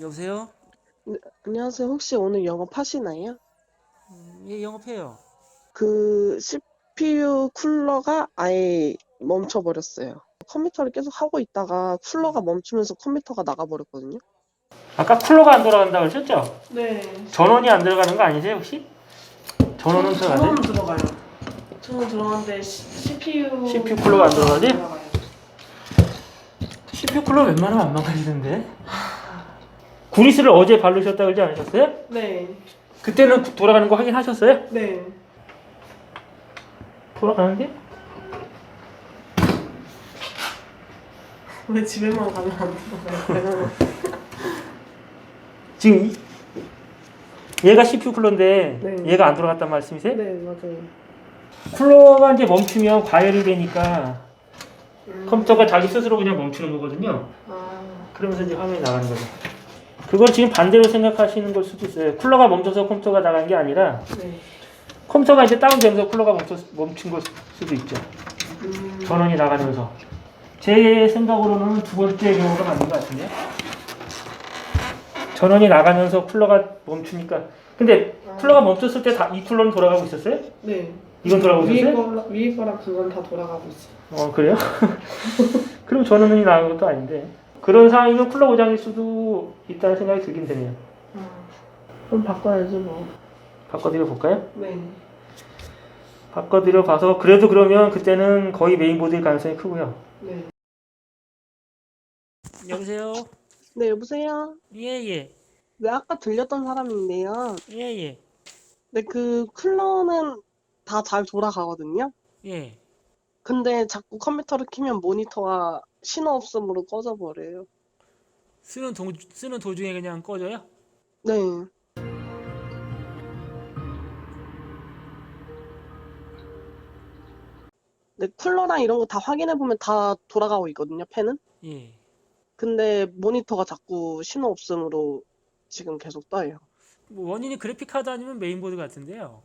여보세요? 네, 안녕하세요. 혹시 오늘 영업하시나요? 음, 예, 영업해요. 그 CPU 쿨러가 아예 멈춰버렸어요. 컴퓨터를 계속 하고 있다가 쿨러가 멈추면서 컴퓨터가 나가버렸거든요. 아까 쿨러가 안 돌아간다고 하셨죠? 네. 전원이 안 들어가는 거 아니세요, 혹시? 전원은 들어가세요? 전원 들어가요. 전원 들어가는데 CPU CPU 쿨러가 안 들어가지? CPU 쿨러 웬만하면 안 망가지는데? 구리스를 어제 바르셨다 그러지 않으셨어요? 네. 그때는 돌아가는 거 확인하셨어요? 네. 돌아가는데? 왜 집에만 가면 안 들어가요? 지금 이- 얘가 CPU 쿨러인데 네. 얘가 안 돌아갔단 말씀이세요? 네, 맞아요. 쿨러가 이제 멈추면 과열이 되니까 음. 컴퓨터가 자기 스스로 그냥 멈추는 거거든요. 아, 그러면서 이제 화면이 나가는 거죠. 그걸 지금 반대로 생각하시는 걸 수도 있어요. 쿨러가 멈춰서 컴퓨터가 나간 게 아니라 네. 컴퓨터가 이제 다운되면서 쿨러가 멈춰, 멈춘 걸 수도 있죠. 음. 전원이 나가면서. 제 생각으로는 두 번째 경우가 맞는 것 같은데요. 전원이 나가면서 쿨러가 멈추니까. 근데 쿨러가 멈췄을 때 다 이 쿨러는 돌아가고 있었어요? 네. 이건 돌아가고 위에 있었어요? 거랑 위에 거랑 그건 다 돌아가고 있어요. 어 그래요? 그럼 전원이 나간 것도 아닌데. 그런 상황이면 쿨러 고장일 수도 있다는 생각이 들긴 드네요. 아, 그럼 바꿔야죠 뭐. 바꿔드려 볼까요? 네. 바꿔드려 봐서 그래도 그러면 그때는 거의 메인보드일 가능성이 크고요. 네. 여보세요? 네, 여보세요. 예예 네, 아까 들렸던 사람인데요. 예예 네, 그 쿨러는 다 잘 돌아가거든요. 예. 근데 자꾸 컴퓨터를 키면 모니터가 신호 없음으로 꺼져버려요. 쓰는 도 쓰는 도중에 그냥 꺼져요? 네. 네, 쿨러랑 이런 거 다 확인해보면 다 돌아가고 있거든요, 펜은. 예. 근데 모니터가 자꾸 신호 없음으로 지금 계속 떠요. 뭐 원인이 그래픽 카드 아니면 메인보드 같은데요.